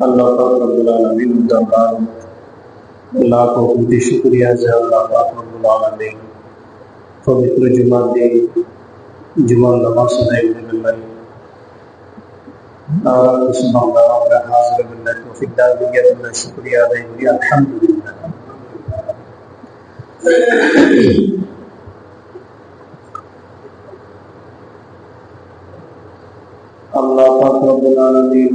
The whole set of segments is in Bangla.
আল্লাহ পাক রব্বুল আলামিন দরবার লাখ কোটি শুকরিয়া যে আল্লাহ পাক রব্বুল আলামিন পবিত্র জুমার দিন জুমার নামাজ আদায় করতে পারি আমরা কিছু বাংলা আমরা হাজির বিল্লাহ তৌফিক দান দিয়ে আল্লাহ শুকরিয়া আদায় করি আলহামদুলিল্লাহ আল্লাহ পাক রব্বুল আলামিন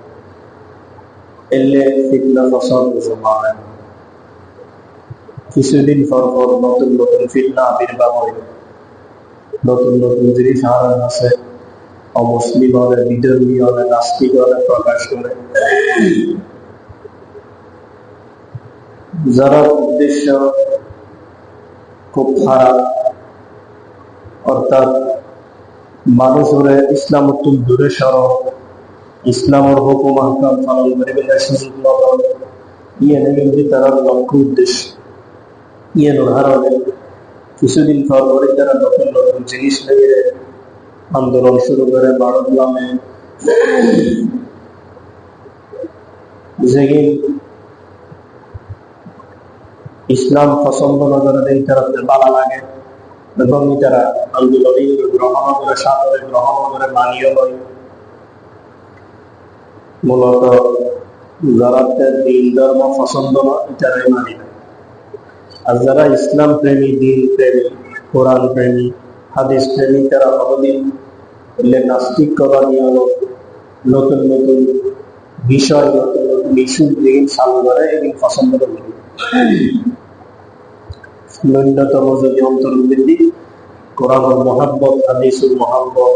কিছুদিন পর পর নতুন নতুন আবির্ভাব নতুন নতুন জিনিস হারান আছে। অমুসলিম হলে হলে নাস্তিক হলে প্রকাশ করে। যারা উদ্দেশ্য খুব খারাপ, অর্থাৎ মানুষ হলে ইসলাম তুম দূরে সর ইসলামের হুকুম আহকাম পালন করে বেলা সুযোগ নগর ইয়ে তারা লক্ষ্য উদ্দেশ্য। ইয়ে হারণে কিছুদিন পর পরে তারা নতুন নতুন জিনিস নিয়ে আন্দোলন শুরু করে ভারত ইসলাম পছন্দ নজরে দেয় তারা ভালো লাগে। এবং তারা আন্দোলনে গ্রহণ করে সাদরে গ্রহণ করে মানীয় হয় মূলত যারা দিন ধর্ম পছন্দ নয় তারাই মানি। না আর যারা ইসলাম প্রেমী, দিন প্রেমী, কোরআন প্রেমী, হাদিস প্রেমী, তারা কোনোদিন এলে নাস্তিক করা নিয়ে নতুন নতুন বিষয়, নতুন নতুন ইস্যু দিন চালু করে এবং পছন্দ করে ন্যূনতম যদি অন্তর্বৃদ্ধি কোরআন মহাব্বত হাদিসুল মহাব্বত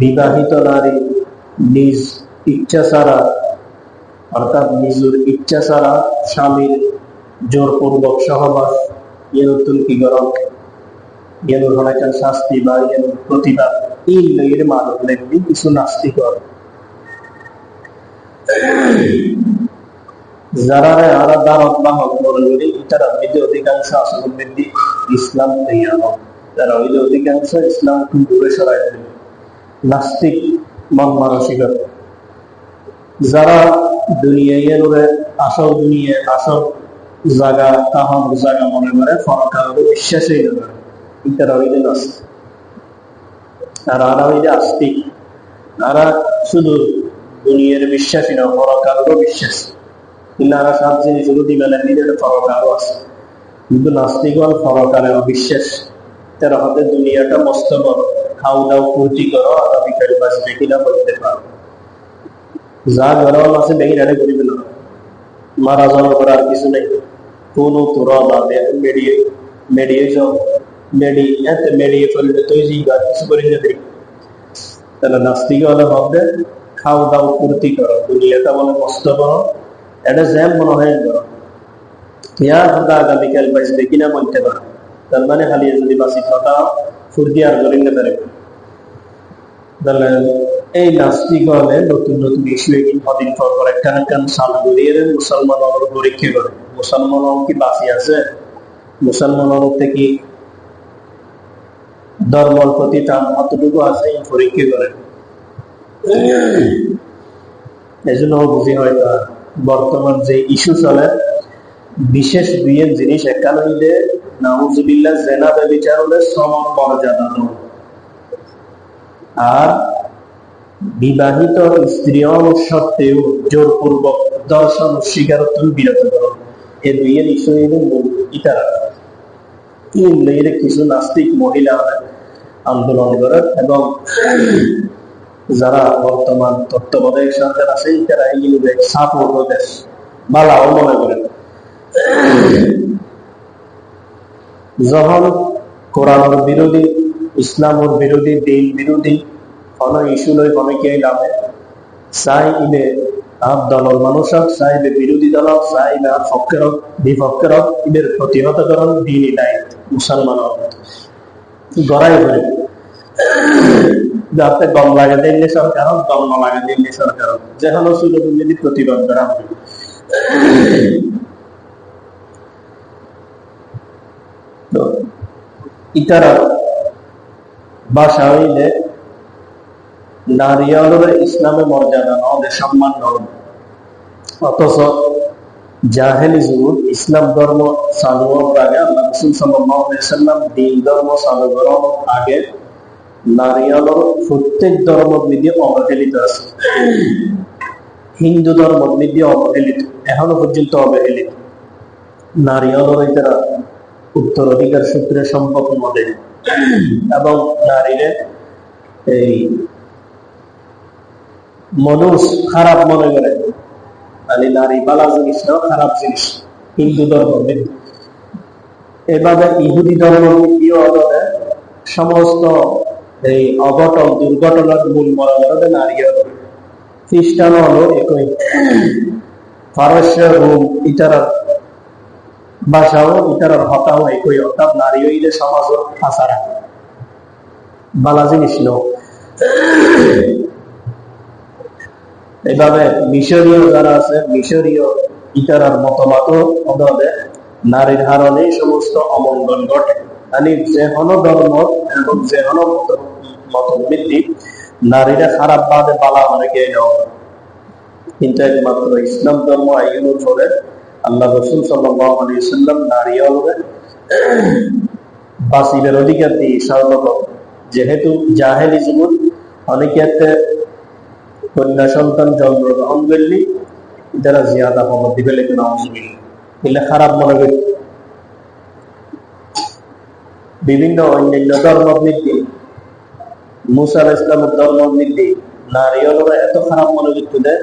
বিবাহিত নারী নিজ ইচ্ছা ছাড়া, অর্থাৎ নিজের ইচ্ছা ছাড়া স্বামীর জোরপূর্বক সহবাস গরম? ইয়ে ধরনের শাস্তি বা প্রতিবাদ? এই লইয়ের মানব কিছু নাস্তিকর যারা আরা দাওয়াত বাহক মনে তারা অধিকাংশ আসল ইসলাম যারা হইলে অধিকাংশ ইসলাম দূরে সরাই দেবে নাস্তিক মন মানসিকতা। যারা দুনিয়ায় আসল দুনিয়া আসল জায়গা, তাহার জায়গা মনে করে ফরকার বিশ্বাসই করে তারা হইলে নাস্তিক। আর আস্তিক, তারা শুধু দুনিয়ার বিশ্বাসী না পরকালেরও বিশ্বাস। কিন্তু আরা জিনিস দিবেন নিজের আছে। কিন্তু নাস্তিকগণ পরকালে অবিশ্বাস তারা হতে দুনিয়াটা মস্ত বড়। খাও দাও, ফুর্তি করো আগামীকাল বাঁচবে কিনা বলতে পারো। যা গরম আছে বেগিনারে করিবে না। মারা যাওয়ার পর আর কিছু নেই। কোনো তোরা না মেডিয়ে মেডিয়ে যাও। মেডি এত মেডিয়ে ফেললে তুই কিছু করে যাবে তাহলে নাস্তিক হলে হবে খাও দাও, ফুর্তি করো, দুনিয়াটা বলে কষ্ট করো এটা জ্যাম মনে হয় করো ইয়া হদা আগামীকাল বাঁচবে কিনা বলতে পারো। তার মানে খালি যদি বাঁচি থাকা ফুর্তি আর করেন না তাহলে এই নাস্তিক হলে নতুন নতুন কদিন পর পর একটা একটা সাল গড়িয়ে মুসলমান পরীক্ষা করে মুসলমান কি বাঁচি আছে? মুসলমান থেকে ধর্মর প্রতি তার কতটুকু আছে? পরীক্ষা করে এই জন্য বুঝি হয়তো বর্তমান যে ইস্যু চলে, বিশেষ দুইয়ের জিনিস একান হইলে নাউজুবিল্লাহ, জেনা ব্যবচার হলে সমান মর্যাদা আর বিবাহিত স্ত্রী সত্ত্বেও জোরপূর্বক দর্শন স্বীকারত্ব বিরত এ মূল কিছু নাস্তিক মহিলা আন্দোলন করে এবং যারা বর্তমান তত্ত্বাবধায়ক সরকার আছে, তারা এইগুলো সাপোর্ট দেশ বালাও মনে করেন যখন কোরআনের বিরোধী ইসলামের বিরোধী, দিন বিরোধী, কোন ইস্যু লই অনেকে নামে চাই ইলে আর দলের মানুষ চাই বিরোধী দল চাই না পক্ষের বিপক্ষের ইদের প্রতিহতকরণ দিনই নাই, মুসলমান গড়াই করে যাতে গম লাগে দিল্লি সরকার গম না লাগে দিল্লি সরকার যেখানে সুযোগ যদি প্রতিবাদ করা হবে ইতারা ভাষা হইলে নারীদের ইসলামে মর্যাদা নয় সম্মান নয় অথচ জাহেলি যুগ ইসলাম ধর্ম চালু হওয়ার আগে আল্লাহ রসুল সাল্লাম দিন ধর্ম চালু করার আগে নারীদের প্রত্যেক ধর্ম বিধি অবহেলিত আছে। হিন্দু ধর্ম বিধি অবহেলিত, এখনও পর্যন্ত অবহেলিত। নারীদের তারা উত্তরাধিকার সূত্রে সম্পদ মনে এবং নারীরে এই মানুষ খারাপ মনে করে মানে নারী বালা জিনিস না খারাপ জিনিস হিন্দু ধর্ম এভাবে ইহুদি ধর্ম সমস্ত এই অঘটন দুর্ঘটনার মূল মরণে নারী খ্রিস্টান হলো একই ফারস্য রোম ইতারা ভাষাও ইতারার হতাও, একই অর্থাৎ নারী হইলে সমাজ ফাঁসারা বালা জিনিস লোক এভাবে মিশরীয় যারা আছে, মিশরীয় ইতারার মতবাদ অবাধে নারীর হারণে সমস্ত অমঙ্গল ঘটে। মানে যে হন ধর্ম এবং যে হন মতবৃদ্ধি নারীরা খারাপ ভাবে পালা অনেকে কিন্তু একমাত্র ইসলাম ধর্ম আইন পরে আল্লাহ রসুল সাল্লাম নারী হবে বাসিবের অধিকার দিয়ে সর্বপ্রথম। যেহেতু জাহেলি জীবন, অনেকে কন্যা সন্তান জন্মগ্রহণ করলি যারা জিয়াদা খবর দিবে লেখে এলে খারাপ মনে করি। বিভিন্ন অন্যান্য ধর্মবৃদ্ধি মুসার ইসলামের ধর্মবৃদ্ধি নারীরা এত খারাপ মনে করতে দেয়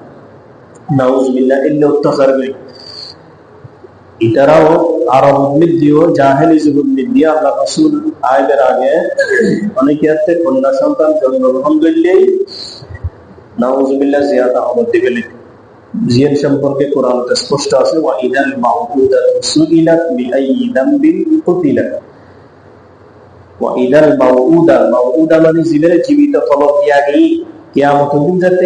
এটারাও আরব উদ্ভিদ জাহেলি যুগ উদ্ভিদ আল্লাহ রসুল আয়দের আগে অনেকে আছে, কন্যা সন্তান জন্মগ্রহণ করলেই নাউজবিল্লা জিয়াদ আহমদ দিবেন জিয়ান সম্পর্কে কোরআনতে স্পষ্ট আছে, ওয়াইদাল মাউউদাত সুইলাত দামবিন কুতিলাত। ওয়াইদাল মাউউদা মাউউদা মানে জীবিত দিয়া গই দিন যাতে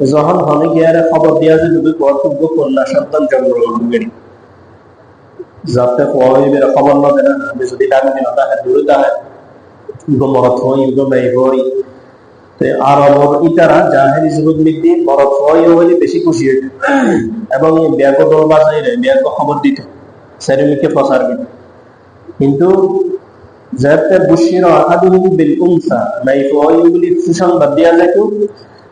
যখন হনে গিয়ে খবর দিয়া যে তুমি কর্তব্য কন্যা সন্তান জন্মগ্রহণ করি যাতে খবর না দেন যদি ডাকি দিন দূরে মরত হই ইগো হই আরবর ইতারা জাহেরি যুগত মিদি মরত হই হইলে বেশি খুশি হইত। এবং এই ব্যাগ দল বাজাইলে ব্যাগ খবর দিত। প্রচার দিত। কিন্তু যাতে বুশির আহাদুহু বিল উনসা হই বলি সুসংবাদ দিয়া যায়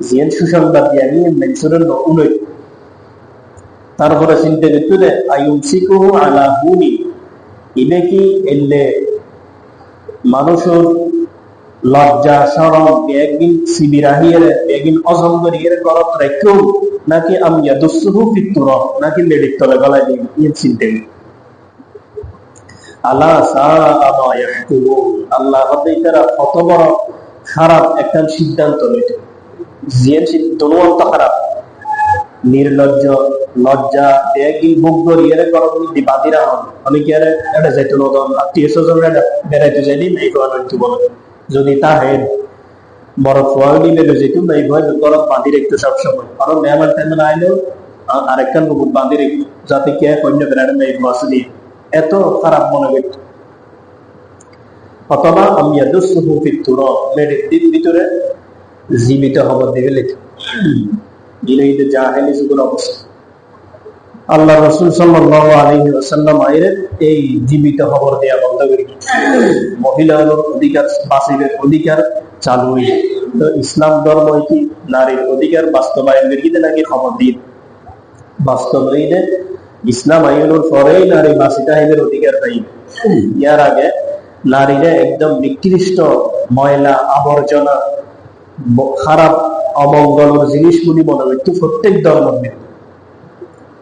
জিয়ান সুসংবাদ দিয়া নিয়ে মেনসুরের নকুলই তারপরে চিন্তা করতে রে আয়ুম সিকুহু আলা হুনি ইবে কি এলে মানুষের লজ্জা সরম বেগিন শিবিরাহিয়ের বেগিন অজঙ্গরিয়ের গলত রেখেও নাকি আমি দুসুহু ফিতুর নাকি লেডিক তলে গলায় দিই ইয়ে চিন্তা আল্লাহ ইয়াহকুমুন আল্লাহ হবে তারা কত বড় খারাপ একটা সিদ্ধান্ত লইতে নির্লজ্জ, লজ্জা বুক গরিয়ে করো হন। আমি কি এটা যাইতো নদন আত্মীয় বেড়াইতে নাই যদি তা হেন বড় ফল নিলে নাই ভয় গরম বাঁধি রাখতো সবসময়। কারণ মেহমান টেমন আইলেও আরেকখান বুকুট বাঁধি রাখতো, যাতে কে কন্য বেড়ানো নাই দিয়ে এত খারাপ মনে করত অথবা আমি ফিতুর মেডির ভিতরে জীবিত হবার দিকে জাহেলি যুগের অবস্থা। আল্লাহ রসুল এই জীবিত খবর বন্ধ করি মহিলার অধিকার বাসিবের অধিকার চালু তো ইসলাম ধর্ম কি নারীর অধিকার বাস্তবায়ন করিতে নাকি খবর দিন। বাস্তবায়নে ইসলাম আইনের পরেই নারী বাসিতা হিদের অধিকার পাই ইয়ার আগে নারীরা একদম নিকৃষ্ট ময়লা আবর্জনা খারাপ, অমঙ্গল জিনিসগুলি মনে করতো প্রত্যেক ধর্মের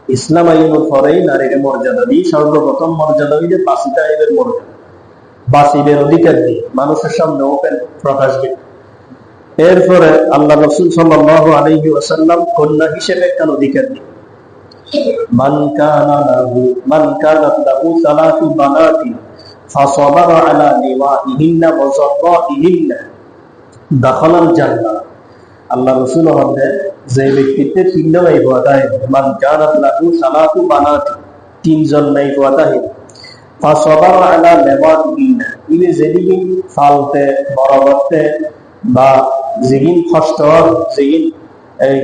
ইসলাম আইনের পরেই নারীর মর্যাদা দিই সর্বপ্রথম মর্যাদা দিলে বাসিতা আইনের মর্যাদা। বাসিবের অধিকার দিই মানুষের সামনে ওপেন প্রকাশ দিই এরপরে আল্লাহ রসুল সাল্লাহ আলহি ওয়াসাল্লাম কন্যা হিসেবে একটা অধিকার দিই মান কানা দাখালাল জান্নাহ আল্লাহ রসুল হচ্ছে যে ব্যক্তিতে তিনটা নাই হওয়াটাই মান কানাত লাহু সালাতু বানাতি, তিনজন নাই ফাসবার আলা ইনি ফালতে বা যেগিন কষ্ট যেগিন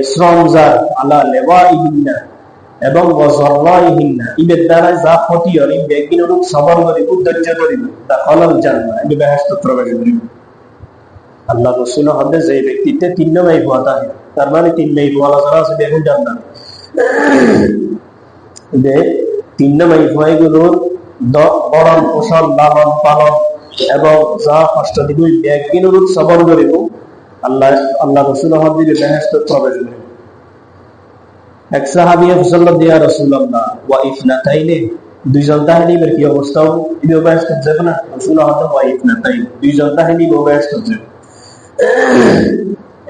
শ্রমজার আলা লেবাইহিন্না এবং ওয়াজরাইহিন্না ইদের দ্বারা যা ক্ষতি হয় ব্যক্তির রূপ সবর করি উদ্দেশ্য করিব তা এটি বেহেস্ত প্রবেশ করিব আল্লাহ রসুল হবে যে ব্যক্তিতে তিন নামাই ভুয়া থাকে তার মানে তিন নাই ভুয়া ছাড়া আছে বেগুন জান্নাত তিন নামাই ভুয়াই গুলোর বরণ পোষণ লালন, পালন এবং যা কষ্ট দিব ব্যক্তির রূপ সবর করিব, আল্লাহ আল্লাহ রসুল দিবে বেহেস্ত প্রবেশ এক দিয়া রসুল্লাহ ওয়াইফ না তাইলে দুইজন তাহিনী এর কি অবস্থা? অভ্যাস করছে না। রসুল হয়তো ওয়াইফ না তাই দুইজন করছে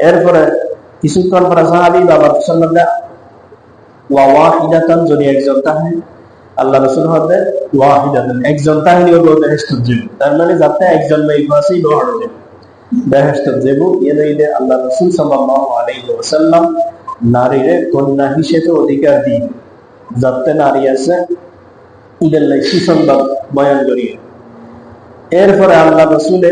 এরপরে কিছুক্ষণ পরে সাহাবি বাবা ফসল্লাহ ওয়া যদি একজন তাহিনী আল্লাহ রসুল ওয়াহিদাতান, একজন ওগুলো বেহেস্ত যাবে তার মানে যাতে একজন মেয়ে আছে লোহার আল্লাহ রসুল সাল্লাল্লাহু আলাইহি কন্যা হিসেবে অধিকার দিই যাতে নারী আছে, ঈদের সুসংবাদ বয়ান করিয়ে। এরপরে আল্লাহ রসুলে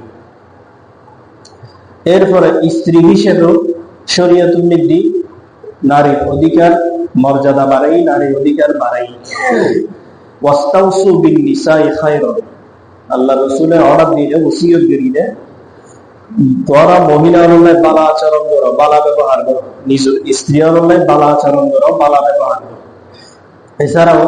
এরপরে স্ত্রী হিসেবেও শরীয়ত নির্দি নারীর অধিকার, মর্যাদা বাড়াই, নারীর অধিকার বাড়াই। আল্লাহ রসুলের অর্ডার দিয়ে ওসিয়ত দিয়ে তোরা মহিলা বালা আচরণ করো, বালা ব্যবহার করো, নিজ স্ত্রী বালা আচরণ করো, বালা ব্যবহার করো। এছাড়াও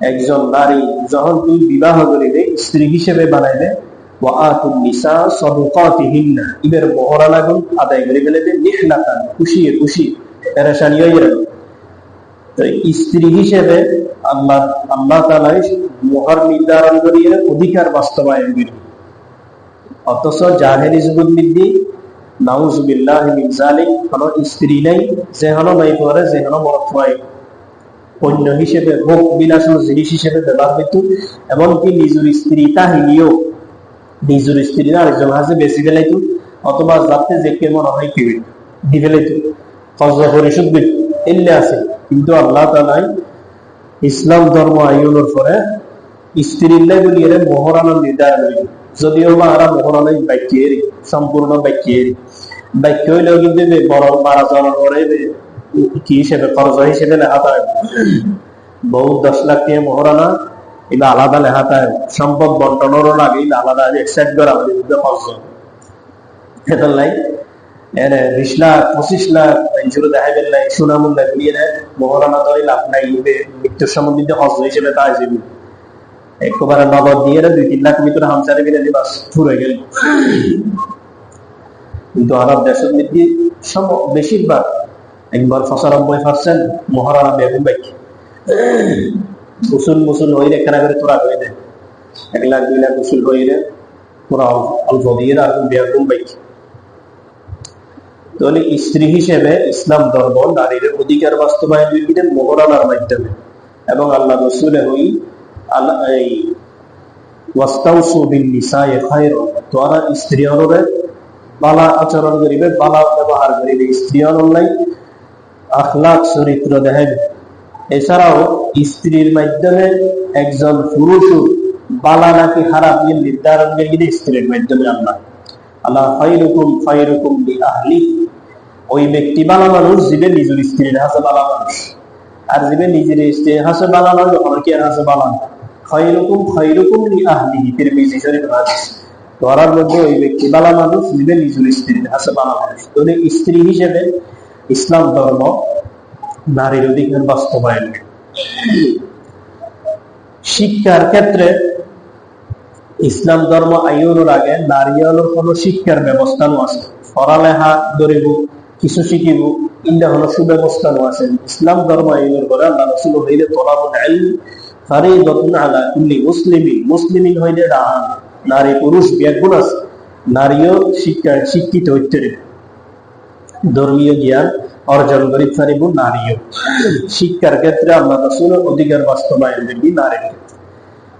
একজন নারী যখন তুই বিবাহ করিবে, স্ত্রী হিসেবে বানাইবে অধিকার বাস্তবায়ন করি অথচ জাহেরি যুগত বৃদ্ধি নাউজুবিল্লাহ মিন কোনো স্ত্রী নাই, যে হলো নাই করে যে হলো হয় পণ্য হিসেবে, ভোগ বিলাসন জিনিস হিসেবে ব্যবহার হইত এমনকি নিজের স্ত্রী তাহিনীও নিজের স্ত্রী আরেকজন হাজে বেশি ফেলাইত অথবা যাতে যে কে মনে হয় কেউ ফজল পরিশোধ এলে আছে। কিন্তু আল্লাহ তালাই ইসলাম ধর্ম আইনের পরে স্ত্রীর বলি এর মোহরানোর নির্ধারণ হইল যদিও বা আরা মোহরানোই বাক্যের সম্পূর্ণ বাক্যের বাক্য হইলেও কিন্তু বড় মারা যাওয়ার পরে কি হিসেবে খরচ হিসেবে দশ লাখ মোহরানা এটা আলাদা সম্পদ বন্টনেরও লাগে এটা আলাদা করা হবে খরচ বিশ লাখ, পঁচিশ লাখ নাই দিয়ে দেয়। মোহরানা ধরে লাভ নাই মৃত্যুর সম্বন্ধিত হজ হিসেবে তা হিসেবে একবারে নগদ দিয়ে দুই তিন লাখ ভিতরে দিয়ে বাস ফুরে গেল। কিন্তু আরব দেশের মধ্যে সব বেশিরভাগ একবার পঁচানব্বই পার্সেন্ট, মহারানা বেগুন বাইক উসুল মুসুল হইলে কেনা করে তোরা দেয় এক লাখ, দুই লাখ উসুল হইলে তোরা অল্প দিয়ে বেগুন বাইক তাহলে স্ত্রী হিসেবে ইসলাম ধর্ম নারীর অধিকার বাস্তবায়ন মোহরানার মাধ্যমে। এবং আল্লাহ রসুলে হই, আল্লাহ এই ওয়াস্তাউসু বিন নিসায়ে খায়র তোরা স্ত্রী অনুরে বালা আচরণ করিবে, বালা ব্যবহার করিবে, স্ত্রী আখলাক চরিত্র দেখেন এছাড়াও স্ত্রীর মাধ্যমে একজন পুরুষ বালা নাকি খারাপ নির্ধারণ করে স্ত্রীর মাধ্যমে আল্লাহ আল্লাহ ফাইরুকুম ফাইরুকুম বি আহলি। ওই ব্যক্তি বালা মানুষ জীবে নিজের স্ত্রীর হাসে বালা মানুষ। আর জীবে নিজের স্ত্রীর হাসে বালা মানুষ যখন কি হাসে বালা আহলি ধরার মধ্যে ওই ব্যক্তি বালা মানুষ জীবে নিজের স্ত্রীর হাসে বালা মানুষ। স্ত্রী হিসেবে ইসলাম ধর্ম, নারীর অধিকার বাস্তবায়ন। শিক্ষার ক্ষেত্রে ইসলাম ধর্ম আইনের আগে নারীদের কোনো শিক্ষার ব্যবস্থাও আছে। পড়ালেখা ধরিব কিছু শিখিব ইন্দা হলো সুব্যবস্থাও আছে। ইসলাম ধর্ম আইনের করে আল্লাহ রসুল হইলে তোলাবুল ইলম ফারিদাতুন আলা কুল্লি মুসলিমিন। মুসলিমিন হইলে রাহান, নারী পুরুষ ব্যাগুণ আছে। নারীও শিক্ষা শিক্ষিত হইতে ধর্মীয় জ্ঞান অর্জন করি পারিব নারীও। শিক্ষার ক্ষেত্রে আল্লাহ রসুল অধিকার বাস্তবায়ন দেখবি নারীর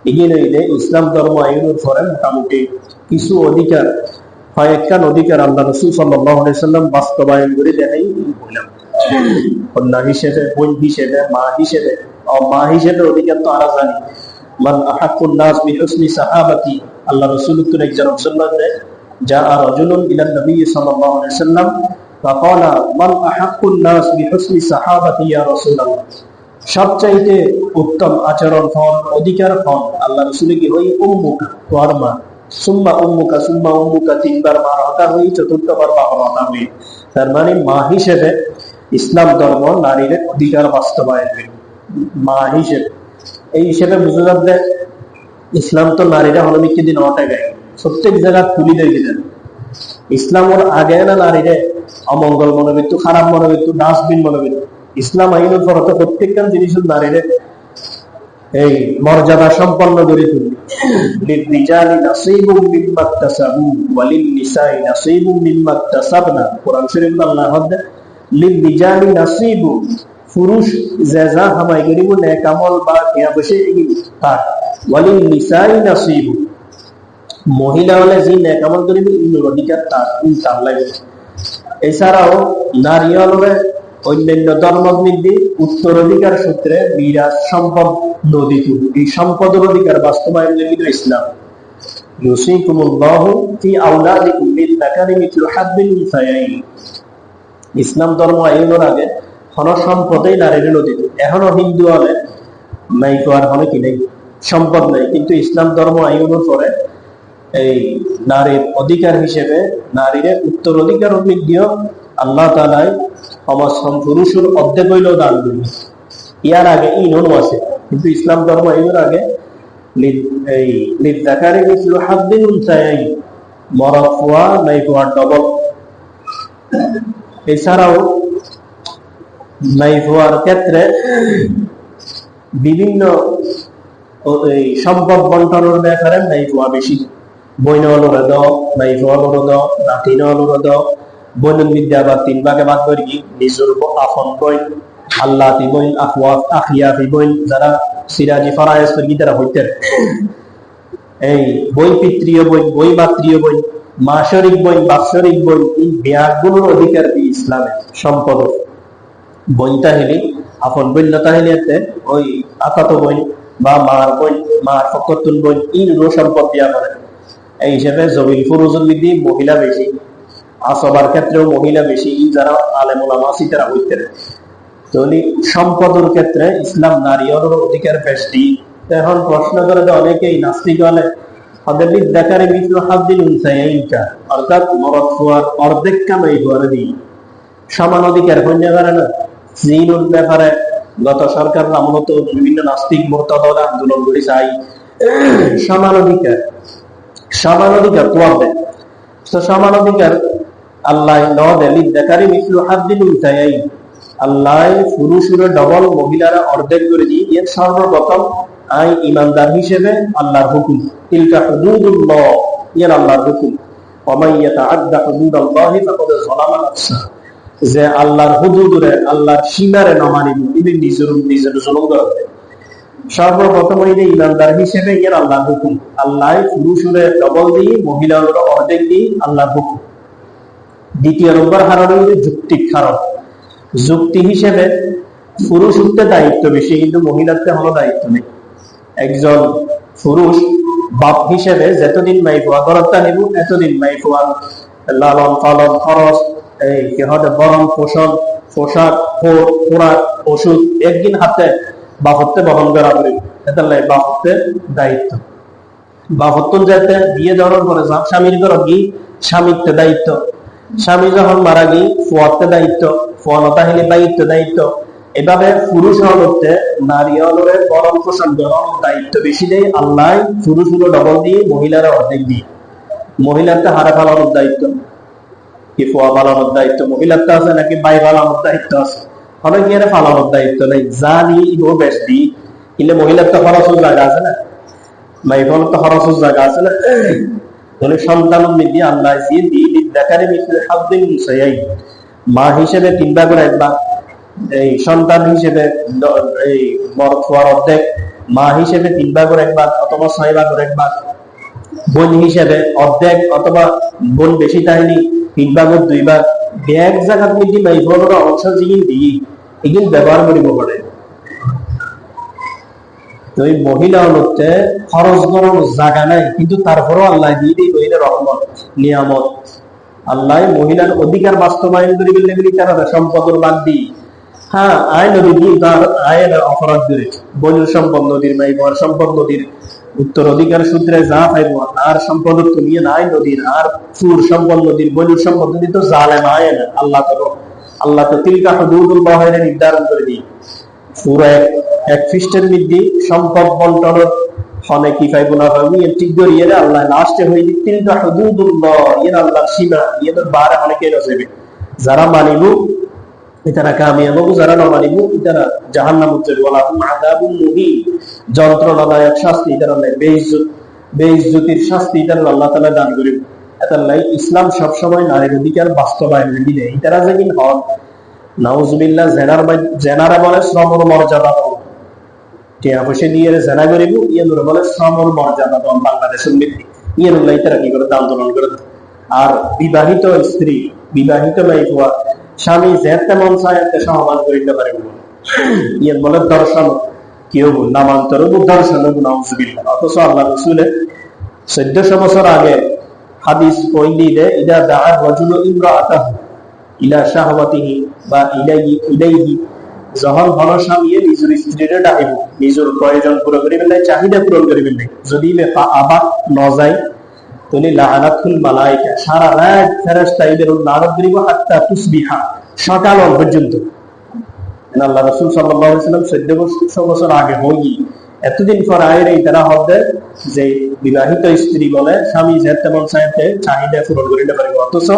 এগিয়ে ইসলাম ধর্ম আইনের পরে মোটামুটি কিছু অধিকার, কয়েকখান অধিকার আল্লাহ রসুল সাল্লাম বাস্তবায়ন করে দেখাই বললাম। কন্যা হিসেবে, বোন হিসেবে, মা হিসেবে মা হিসেবে অধিকার তো জানি। আল্লাহ রসুল একজন মুসলমান যা আর রজুলুন ইলা নবী ওয়াসাল্লাম فقال من احق الناس بحسن صحابتي يا رسول الله সবচাইতে উত্তম আচরণ ফল অধিকার ফল আল্লাহ রসুল কি হই উম্মুকা তোর মা সুম্মা উম্মুকা সুম্মা উম্মুকা তিনবার মা হতা হই চতুর্থবার মা হতা হই তার মানে মা হিসেবে ইসলাম ধর্ম নারীর অধিকার বাস্তবায়ন মা হিসেবে এই হিসেবে বুঝে যাবে ইসলাম তো নারীরা হলমিকে দিন অটাকে প্রত্যেক জায়গা তুলি দিয়ে দিলেন ইসলামের আগে না নারীরে অমঙ্গল মনোবৃত্ত খারাপ মনোবৃত্ত ডাস্টবিন মনোবৃত্ত ইসলাম আইনের ফলত প্রত্যেকটা জিনিসের নারীদের এই মর্যাদা সম্পন্ন করে তুলবে যে মহিলা হলে যে নেকামল করিবে অধিকার তার এছাড়াও নারী হলে অন্যান্য ধর্মবৃদ্ধি উত্তরাধিকার সূত্রে বিরাজ সম্পদ নদী এই সম্পদের অধিকার বাস্তবায়ন লিখিত ইসলাম। ইসলাম ধর্ম আইনের আগে হন সম্পদেই নারীর নদীত এখনও হিন্দু হলে নাই তো আর হলে কি নেই? সম্পদ নেই। কিন্তু ইসলাম ধর্ম আইনের পরে এই নারীর অধিকার হিসেবে, নারীর উত্তর অধিকার দিয়েও আল্লাহ তালাই সমাজম পুরুষের অর্ধেক হইলেও দান করি ইয়ার আগে ইনও আছে, কিন্তু ইসলাম ধর্ম এর আগে এই নির্দাকারে গেছিল হাত দিন উনসাই মরদ খোয়া নাই খোয়া ডবল। এছাড়াও নাই খোয়ার ক্ষেত্রে বিভিন্ন এই সম্পদ বন্টনের ব্যাপারে নাই খোয়া বেশি। বইনলরে দ নাই খোয়ালরে দ নাতিনলরে দ বৈনন বিদ্যা আবার তিন ভাগে ভাগ করি নিজের আপন বই আল্লাহ বইন আফওয়াফ আখিয়াফি বইন যারা সিরাজি ফরায়েস করি তারা হইতেন এই বই পিতৃয় বই বই মাতৃয় বই মাসরিক বই বাৎসরিক বই এই ব্যাগগুলোর অধিকার দিয়ে ইসলামে সম্পদ। বই তাহিনী আপন বন্য তাহিনীতে ওই আকাত বই বা মার বই মার ফকতুন বই ইনগুলো সম্পদ দিয়া করে এই হিসেবে জমিল বিধি মহিলা বেশি। আসবার ক্ষেত্রেও মহিলা বেশি যারা আলেমুলামা আছি তারা হইতে তাহলে সম্পদের ক্ষেত্রে ইসলাম নারীর অধিকার এখন প্রশ্ন করে যে অনেকেই নাস্তিক হলে অর্থাৎ সমান অধিকার ব্যাপারে গত সরকার আমলত বিভিন্ন নাস্তিক আন্দোলন করে চাই। সমান অধিকার। সমান অধিকার তোমার দেয়? তো সমান অধিকার আল্লাহ ন দেলি দেখারে উনসাইন আল্লাহ পুরুষের ডবল মহিলারা অর্ধেক করে এর সর্বপ্রথম আই ইমানদার হিসেবে আল্লাহর হুকুম। আল্লাহর হুকুম। যে আল্লাহর হুদুদরে আল্লাহর সীমারে না মানিব ইনি নিজের নিজের সর্বপ্রথম হইলে ইমানদার হিসেবে ইয়ার আল্লাহর হুকুম। আল্লাহ পুরুষরে ডবল দিয়ে মহিলার অর্ধেক দিয়ে আল্লাহর হুকুম। দ্বিতীয় নম্বর হারণ হইলে যুক্তিক কারণ যুক্তি হিসেবে পুরুষ উঠতে দায়িত্ব বেশি, কিন্তু মহিলাতে হলো দায়িত্ব নেই। একজন পুরুষ বাপ হিসেবে যতদিন মাই ফোয়া গরত্তা নিব, এতদিন মাই ফোয়া লালন পালন, খরচ, এই কি হবে বরণ পোষণ, পোশাক ওষুধ, একদিন হাতে বাপত্বে বহন করা করি এটা লাই বাপত্বে দায়িত্ব। বাপত্ব যাতে বিয়ে দেওয়ার পরে স্বামীর ঘর গিয়ে স্বামীত্ব দায়িত্ব। স্বামী যখন মারা গিয়ে ফোয়াতে দায়িত্ব ফোয়ানতা হলে দায়িত্ব দায়িত্ব। এভাবে পুরুষ হলতে নারী হলরে বরণ পোষণ গ্রহণ দায়িত্ব বেশি দেয় আল্লাহ পুরুষ হলো ডবল দিয়ে মহিলারা অর্ধেক দিয়ে। মহিলারটা হারা ফালানোর দায়িত্ব। কি ফোয়া ফালানোর দায়িত্ব? মহিলারটা আছে নাকি বাই ফালানোর দায়িত্ব আছে? দায়িত্ব নেই যা নি বেশ দি মহিলার তো জায়গা আছে না তো জায়গা আছে না সন্তান মিদি আল্লাহ দিয়ে দেখারে মিশে মা হিসেবে তিন এক ভাগ এই সন্তান হিসেবে এই মরদ হওয়ার অর্ধেক মা হিসেবে এক ভাগ অথবা এক ভাগ বোন হিসেবে অর্ধেক অথবা বোন বেশি তাহলে তিন ভাগের দুই ভাগ ব্যাগ জায়গার মধ্যে মাই বোনের অংশ যিনি দিই এগুলো ব্যবহার করিব পারে এই মহিলা হচ্ছে খরচ করার জায়গা নাই, কিন্তু তারপরও আল্লাহ দিয়ে দিই মহিলার রহমত নিয়ামত। আল্লাহ মহিলার অধিকার বাস্তবায়ন করে গেলে তারা সম্পদের বাদ দিই হ্যাঁ আয় নদী দিয়ে তার আয়ের অপরাধ করেছে বৈর সম্পদ নদীর মাই বর সম্পদ নদীর উত্তর অধিকার সূত্রে যা পাইব আর সম্পদ তো নিয়ে নাই নদীর আর সুর সম্পদ নদীর বৈর সম্পদ নদী তো জালে মায় না আল্লাহ তো আল্লাহ তো তিলকা হুদুদুল্লাহ নির্ধারণ করে দিই পুরো এক খ্রিস্টের মধ্যে সম্পদ কি না ঠিক আল্লাহ লাস্টে হয়ে দিক তিলকা হুদুদুল্লাহ এর আল্লাহর সীমা। অনেকে রসেবে যারা মানিব তারা কামিয়াব যারা না মানিব জাহান্নাম উজ্জ্বল। বলা মুহি যন্ত্রণাদায়ক শাস্তি তারা বেইজ্জত বেইজ্জতির শাস্তি আল্লাহ তাআলা দান করিব এতাল্লাই ইসলাম সবসময় নারীর অধিকার বাস্তবায়ন দিলে। ইতারা যেদিন হন নাউজুবিল্লাহ, জেনার জেনারা বলে শ্রমর মর্যাদা তারা বিবাহিত স্ত্রী, বিবাহিত স্বামী যেতে মন চায় সমাধান করিতে পারে ইয়ে বলে দর্শন। কেউ নামান্তর দর্শন নাউজুবিল্লাহ। অথচ আল্লাহ রসুলে চোদ্দশো বছর আগে হাদিস ইদা দাআ রাজুলু ইমরাআতাহু ইলা শাহওয়াতিহি বা ইলাইহি ইলাইহি। যখন স্বামীয়ে নিজের স্ত্রীরে ডাকিব নিজের প্রয়োজন পূরণ করিবেন নাই, চাহিদা পূরণ করিবেন নাই। যদি বেপা আবাক ন যায় তাহলে লাআনাতুল মালাইকা, সারা রাত ফেরেশতা লানত করিব, হাত্তা তুসবিহা, সকাল পর্যন্ত। আল্লাহ রাসূল সাল্লাল্লাহু আলাইহি সাল্লাম 14 বছর আগে হই এতদিন পর আয়ের এই তারা হবে যে বিবাহিত স্ত্রী বলে স্বামী যে তেমন চাইতে চাহিদা পূরণ করিতে পারিব। অথচ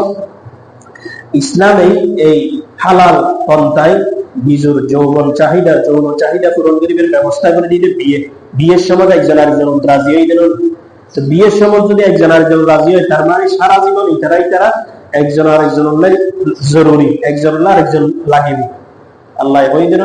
ইসলামে এই হালাল পন্থায় নিজের যৌবন চাহিদা, যৌন চাহিদা পূরণ করিবার ব্যবস্থা করে দিতে বিয়ে। বিয়ের সময় একজন আরেকজন রাজি হয়ে গেল বিয়ের সময় যদি একজন আরেকজন রাজি হয়, তার মানে সারা জীবন ইতারাই তারা একজন আর একজন জরুরি, একজন আরেকজন লাগিবি আল্লাহ ওই জন্য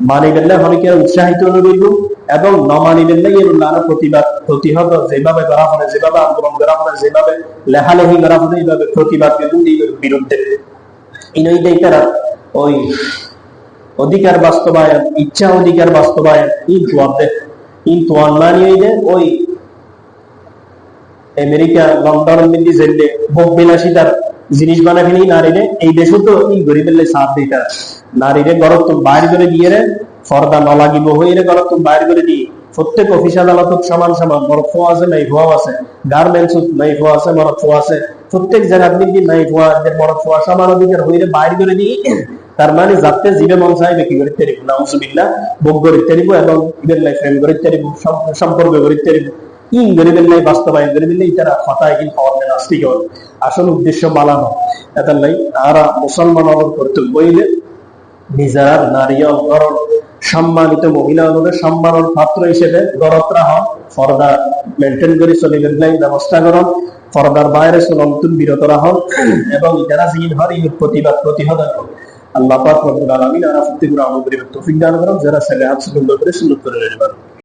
মানি বেল্লা অনেকে উৎসাহিত অনুরোধ এবং নমানি বেল্লা এর আরও প্রতিবাদ, প্রতিহত যেভাবে করা হয় যেভাবে আন্দোলন করা হয় যেভাবে লেখালেখি করা হয় এইভাবে প্রতিবাদ বিরুদ্ধে। ইনইদেই তারা ওই অধিকার বাস্তবায়ন, ইচ্ছা অধিকার বাস্তবায়ন কিন্তু কিন্তু অনলাইনে ওই আমেরিকা লন্ডন মিলি জেলে ভোগ বিলাসিতার জিনিস বানাবি নারীরে, এই দেশে তো গরিবের সাথ দিতে নারীরে গরত বাইর করে দিয়ে রে, ফর্দা ন লাগিব হয়ে রে গরত বাইর করে দিয়ে। প্রত্যেক অফিস আদালত সমান সমান বড় ফোয়া আছে, নাই ফোয়া আছে। গার্মেন্টস নাই ফোয়া আছে বড় ফোয়া আছে। প্রত্যেক জায়গার দিকে নাই ফোয়া বড় ফোয়া সমান অধিকার হয়ে বাইর করে দিয়ে তার মানে যাতে জীবে মন চাইবে কি করতে পারিব নাউজুবিল্লাহ, ভোগ করতে পারিব এবং ইবের লাইফ ফ্রেম করতে পারিব সম্পর্ক করতে পারিব ইন গরিবের লাই বাস্তবায়ন গরিবের লাই তারা হতায় কিন্তু হওয়ার নাস্তিক আসল উদ্দেশ্য মালানো এটার লাই তারা মুসলমান কর্তব্য হইলে নিজের নারী অঙ্গরণ সম্মানিত মহিলা অনুদের সম্মানের পাত্র হিসেবে গরতরা হন ফরদা মেনটেন করে চলিবেন নাই ব্যবস্থা করুন ফরদার বাইরে চলমতুন বিরত রাহন এবং যারা জিন হন এই প্রতিবাদ প্রতিহত করুন, আল্লাহ পাক রব্বুল আলামিন আরা ফুতি গুলো তৌফিক দান করুন। যারা ছেলে হাত সুন্দর করে সুন্দর করে নেবেন